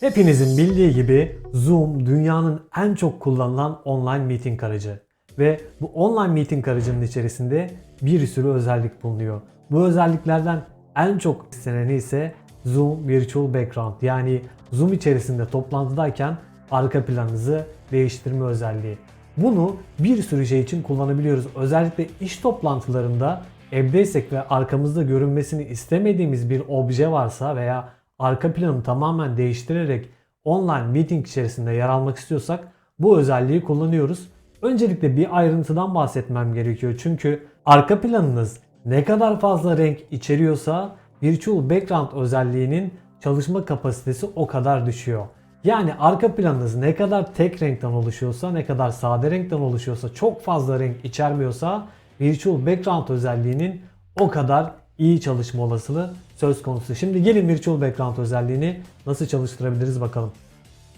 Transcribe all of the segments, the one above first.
Hepinizin bildiği gibi Zoom dünyanın en çok kullanılan online meeting aracı. Ve bu online meeting aracının içerisinde bir sürü özellik bulunuyor. Bu özelliklerden en çok isteneni ise Zoom Virtual Background yani Zoom içerisinde toplantıdayken arka planınızı değiştirme özelliği. Bunu bir sürü şey için kullanabiliyoruz. Özellikle iş toplantılarında evdeysek ve arkamızda görünmesini istemediğimiz bir obje varsa veya arka planı tamamen değiştirerek online meeting içerisinde yer almak istiyorsak bu özelliği kullanıyoruz. Öncelikle bir ayrıntıdan bahsetmem gerekiyor. Çünkü arka planınız ne kadar fazla renk içeriyorsa Virtual Background özelliğinin çalışma kapasitesi o kadar düşüyor. Yani arka planınız ne kadar tek renkten oluşuyorsa, ne kadar sade renkten oluşuyorsa, çok fazla renk içermiyorsa Virtual Background özelliğinin o kadar iyi çalışma olasılığı söz konusu. Şimdi gelin Virtual Background özelliğini nasıl çalıştırabiliriz bakalım.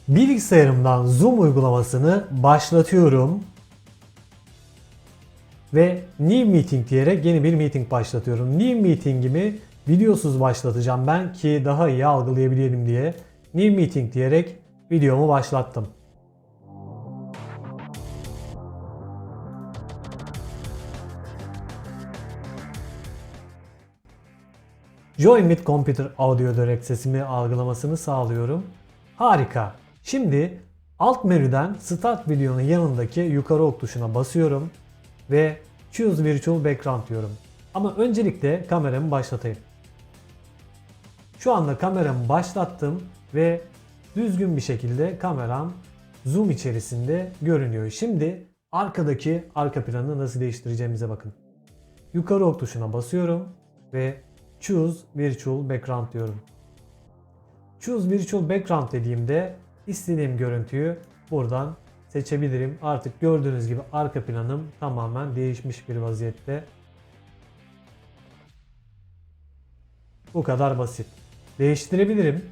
Bilgisayarımdan Zoom uygulamasını başlatıyorum. Ve New Meeting diyerek yeni bir meeting başlatıyorum. New Meeting'imi videosuz başlatacağım ben ki daha iyi algılayabilelim diye. New Meeting diyerek videomu başlattım. Join with Computer Audio Direct sesimi algılamasını sağlıyorum. Harika. Şimdi alt menüden Start videonun yanındaki yukarı ok tuşuna basıyorum ve Choose Virtual Background diyorum. Ama öncelikle kameramı başlatayım. Şu anda kameramı başlattım ve düzgün bir şekilde kameram zoom içerisinde görünüyor. Şimdi arkadaki arka planı nasıl değiştireceğimize bakın. Yukarı ok tuşuna basıyorum ve Choose Virtual Background diyorum. Choose Virtual Background dediğimde istediğim görüntüyü buradan seçebilirim. Artık gördüğünüz gibi arka planım tamamen değişmiş bir vaziyette. Bu kadar basit. Değiştirebilirim.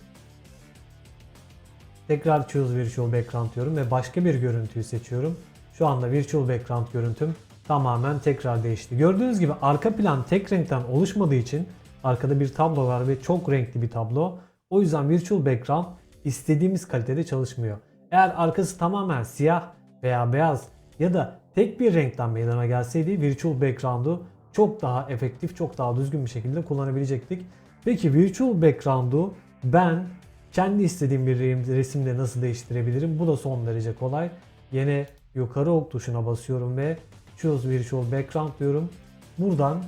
Tekrar Choose Virtual Background diyorum ve başka bir görüntüyü seçiyorum. Şu anda Virtual Background görüntüm tamamen tekrar değişti. Gördüğünüz gibi arka plan tek renkten oluşmadığı için arkada bir tablo var ve çok renkli bir tablo. O yüzden Virtual Background istediğimiz kalitede çalışmıyor. Eğer arkası tamamen siyah veya beyaz ya da tek bir renkten meydana gelseydi Virtual Background'u çok daha efektif, çok daha düzgün bir şekilde kullanabilecektik. Peki Virtual Background'u ben kendi istediğim bir resimde nasıl değiştirebilirim? Bu da son derece kolay. Yine yukarı ok tuşuna basıyorum ve Choose Virtual Background diyorum. Buradan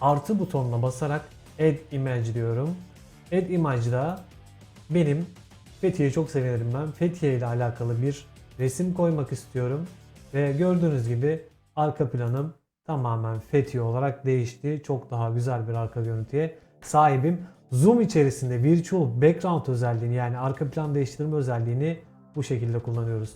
artı butonuna basarak Add Image diyorum. Add Image'da benim Fethiye'yi çok severim ben. Fethiye ile alakalı bir resim koymak istiyorum. Ve gördüğünüz gibi arka planım tamamen Fethiye olarak değişti. Çok daha güzel bir arka görüntüye sahibim. Zoom içerisinde Virtual Background özelliğini yani arka plan değiştirme özelliğini bu şekilde kullanıyoruz.